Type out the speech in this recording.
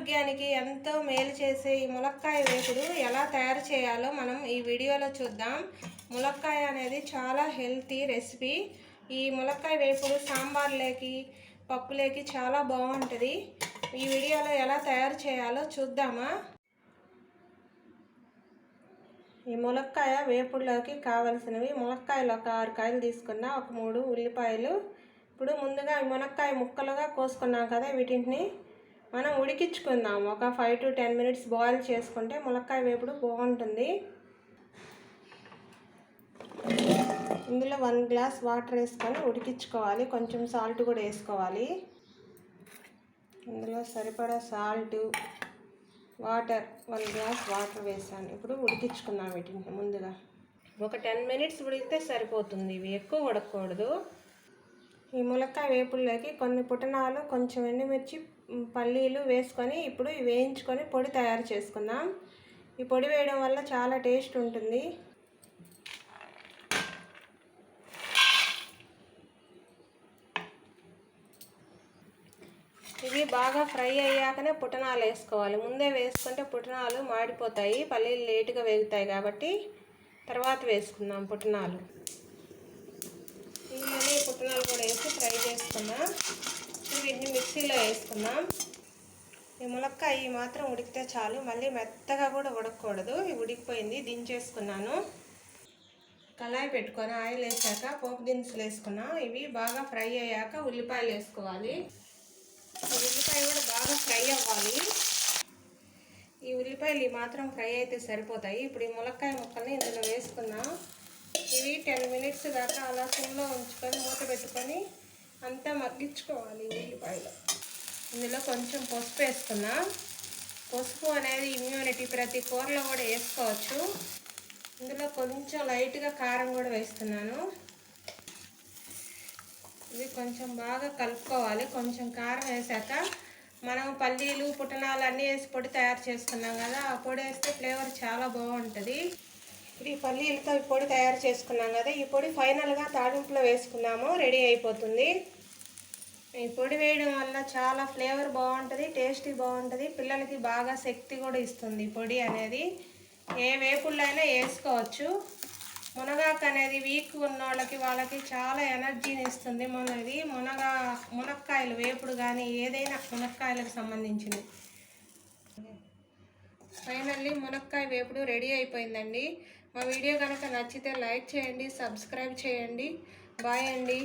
ఆరోగ్యానికి ఎంతో మేలు చేసే ఈ ములక్కాయ వేపుడు ఎలా తయారు చేయాలో మనం ఈ వీడియోలో చూద్దాం. ములక్కాయ అనేది చాలా హెల్తీ రెసిపీ. ఈ ములక్కాయ వేపుడు సాంబార్లేకి పప్పులేకి చాలా బాగుంటుంది. ఈ వీడియోలో ఎలా తయారు చేయాలో చూద్దామా? ఈ ములక్కాయ వేపుడులోకి కావలసినవి ములక్కాయలు ఒక ఆరు కాయలు తీసుకున్నా ఒక మూడు ఉల్లిపాయలు. ఇప్పుడు ముందుగా ఈ మునక్కాయ ముక్కలుగా కోసుకున్నాం కదా వీటిని. మనం ఉడికించుకుందాం. ఒక five to ten minutes boil చేసుకుంటే ములక్కాయ వేపుడు బాగుంటుంది. ఇందులో వన్ గ్లాస్ వాటర్ వేసుకొని ఉడికించుకోవాలి. కొంచెం సాల్ట్ కూడా వేసుకోవాలి. ఇందులో సరిపడా salt water one glass water వేసాను. ఇప్పుడు ఉడికించుకుందాం వీటిని ముందుగా. ఒక టెన్ మినిట్స్ ఉడికితే సరిపోతుంది. ఇవి ఎక్కువ ఉడకకూడదు. ఈ ములక్కాయ వేపుల్లోకి కొన్ని పుటనాలు కొంచెం ఎండుమిర్చి పల్లీలు వేసుకొని ఇప్పుడు వేయించుకొని పొడి తయారు చేసుకుందాం. ఈ పొడి వేయడం వల్ల చాలా టేస్ట్ ఉంటుంది. ఇవి బాగా ఫ్రై అయ్యాకనే పుటనాలు వేసుకోవాలి. ముందే వేసుకుంటే పుటనాలు మాడిపోతాయి పల్లీలు లేటుగా వేగుతాయి కాబట్టి తర్వాత వేసుకుందాం పుటనాలు. విత్తనాలు కూడా వేసి ఫ్రై చేసుకున్నాం. వీటిని మిక్సీలో వేసుకున్నాం. ఈ ములక్కాయ మాత్రం ఉడికితే చాలు. మళ్ళీ మెత్తగా కూడా ఉడకకూడదు. ఉడికిపోయింది. దించేసుకున్నాను. కళాయి పెట్టుకొని ఆయిల్ వేసాక పోపు దినుసులు వేసుకున్నాం. ఇవి బాగా ఫ్రై అయ్యాక ఉల్లిపాయలు వేసుకోవాలి. ఉల్లిపాయ కూడా బాగా ఫ్రై అవ్వాలి. ఈ ఉల్లిపాయలు మాత్రం ఫ్రై అయితే సరిపోతాయి. ఇప్పుడు ఈ ములక్కాయ ముక్కల్ని ఇందులో వేసుకుందాం. ఇవి టెన్ మినిట్స్ దాకా అలా సిమ్లో ఉంచుకొని మూత పెట్టుకొని అంతా మగ్గించుకోవాలి ఉల్లిపాయలు. ఇందులో కొంచెం పసుపు వేసుకున్నా. పసుపు అనేది ఇమ్యూనిటీ ప్రతి కూరలో కూడా వేసుకోవచ్చు. ఇందులో కొంచెం లైట్గా కారం కూడా వేస్తున్నాను. ఇవి కొంచెం బాగా కలుపుకోవాలి. కొంచెం కారం వేసాక మనం పల్లీలు పుట్టనాలు అన్నీ వేసి పొడి తయారు చేసుకున్నాం కదా ఆ పొడి వేస్తే ఫ్లేవర్ చాలా బాగుంటుంది. ఇప్పుడు ఈ పల్లీలతో ఈ పొడి తయారు చేసుకున్నాం కదా ఈ పొడి ఫైనల్గా తాలింపులో వేసుకున్నాము రెడీ అయిపోతుంది. ఈ పొడి వేయడం వల్ల చాలా ఫ్లేవర్ బాగుంటుంది టేస్టీ బాగుంటుంది. పిల్లలకి బాగా శక్తి కూడా ఇస్తుంది పొడి అనేది. ఏ వేపుల్లో అయినా వేసుకోవచ్చు. మునగాకు అనేది వీక్ ఉన్న వాళ్ళకి వాళ్ళకి చాలా ఎనర్జీని ఇస్తుంది. మనది మునగా మునక్కాయలు వేపుడు కానీ ఏదైనా మునక్కాయలకు సంబంధించింది ఫైనల్లీ మునక్కాయ వేపుడు రెడీ అయిపోయిందండి. మా వీడియో కనుక నచ్చితే లైక్ చేయండి సబ్స్క్రైబ్ చేయండి. బాయ్ అండి.